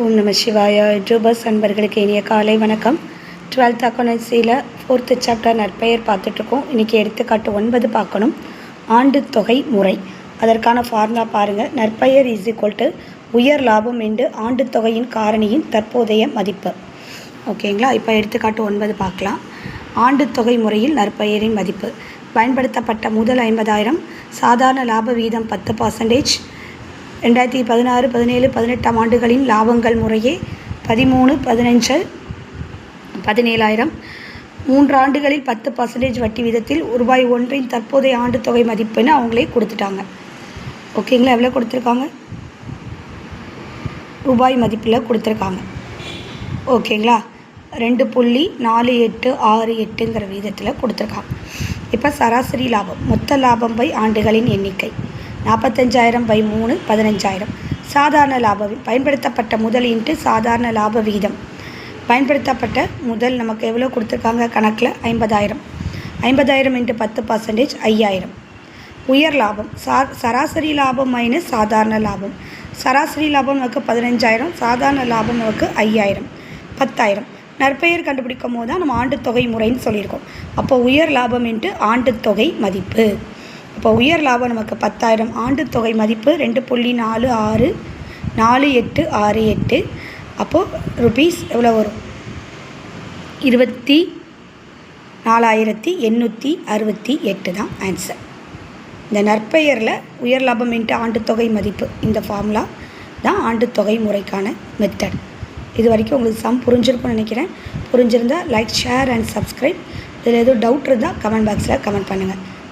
ஓம் நம சிவாயா. யூடியூபர்ஸ் அன்பர்களுக்கு இனிய காலை வணக்கம். டுவெல்த் அக்கௌண்டன்சியில் ஃபோர்த்து சாப்டர் நற்பெயர் பார்த்துட்ருக்கோம். இன்றைக்கி எடுத்துக்காட்டு ஒன்பது பார்க்கணும். ஆண்டு தொகை முறை. அதற்கான ஃபார்முலா பாருங்கள் நற்பெயர் இஸ் ஈக்குவல் டு உயர் லாபம் என்று ஆண்டு தொகையின் காரணியின் தற்போதைய மதிப்பு. ஓகேங்களா? இப்போ எடுத்துக்காட்டு ஒன்பது பார்க்கலாம். ஆண்டு தொகை முறையில் நற்பெயரின் மதிப்பு. பயன்படுத்தப்பட்ட முதல் ஐம்பதாயிரம் சாதாரண லாப வீதம் பத்து பர்சன்டேஜ் ரெண்டாயிரத்தி பதினாறு பதினேழு பதினெட்டாம் ஆண்டுகளின் லாபங்கள் முறையே பதிமூணு பதினஞ்சு பதினேழாயிரம். மூன்று ஆண்டுகளில் பத்து பர்சன்டேஜ் வட்டி வீதத்தில் ரூபாய் ஒன்றின் தற்போதைய ஆண்டு தொகை மதிப்புன்னு அவங்களே கொடுத்துட்டாங்க. ஓகேங்களா எவ்வளோ கொடுத்துருக்காங்க? ரூபாய் மதிப்பில் கொடுத்துருக்காங்க. ஓகேங்களா ரெண்டு புள்ளி நாலு எட்டு ஆறு எட்டுங்கிற விதத்தில் கொடுத்துருக்காங்க. இப்போ சராசரி லாபம் மொத்த லாபம் பை ஆண்டுகளின் எண்ணிக்கை. நாற்பத்தஞ்சாயிரம் பை மூணு பதினஞ்சாயிரம். சாதாரண லாபம் பயன்படுத்தப்பட்ட முதல் இன்ட்டு சாதாரண லாப விகிதம். பயன்படுத்தப்பட்ட முதல் நமக்கு எவ்வளோ கொடுத்துருக்காங்க? கணக்கில் ஐம்பதாயிரம். ஐம்பதாயிரம் இன்ட்டு பத்து பர்சன்டேஜ் ஐயாயிரம். உயர் லாபம் சா சராசரி லாபம் மைனஸ் சாதாரண லாபம். சராசரி லாபம் நமக்கு பதினஞ்சாயிரம் சாதாரண லாபம் நமக்கு ஐயாயிரம். பத்தாயிரம். நற்பெயர் கண்டுபிடிக்கும் போது தான் நம்ம ஆண்டு தொகை முறைன்னு சொல்லியிருக்கோம். அப்போ உயர் லாபம் என்று ஆண்டு தொகை மதிப்பு. இப்போ உயர் லாபம் நமக்கு பத்தாயிரம். ஆண்டு தொகை மதிப்பு ரெண்டு புள்ளி நாலு ஆறு நாலு எட்டு ஆறு எட்டு. அப்போது ருபீஸ் எவ்வளோ வரும்? இருபத்தி நாலாயிரத்தி எண்ணூற்றி அறுபத்தி எட்டு தான் ஆன்சர் இந்த நற்பெயரில் உயர் லாபம் இன்ட்டு ஆண்டு தொகை மதிப்பு இந்த ஃபார்முலா தான் ஆண்டு தொகை முறைக்கான மெத்தட் இது வரைக்கும் உங்களுக்கு சம் புரிஞ்சிருக்கும்னு நினைக்கிறேன். புரிஞ்சிருந்தால் லைக் ஷேர் அண்ட் சப்ஸ்கிரைப் இதில் எதுவும் டவுட் இருந்தால் கமெண்ட் பாக்ஸில் கமெண்ட் பண்ணுங்கள்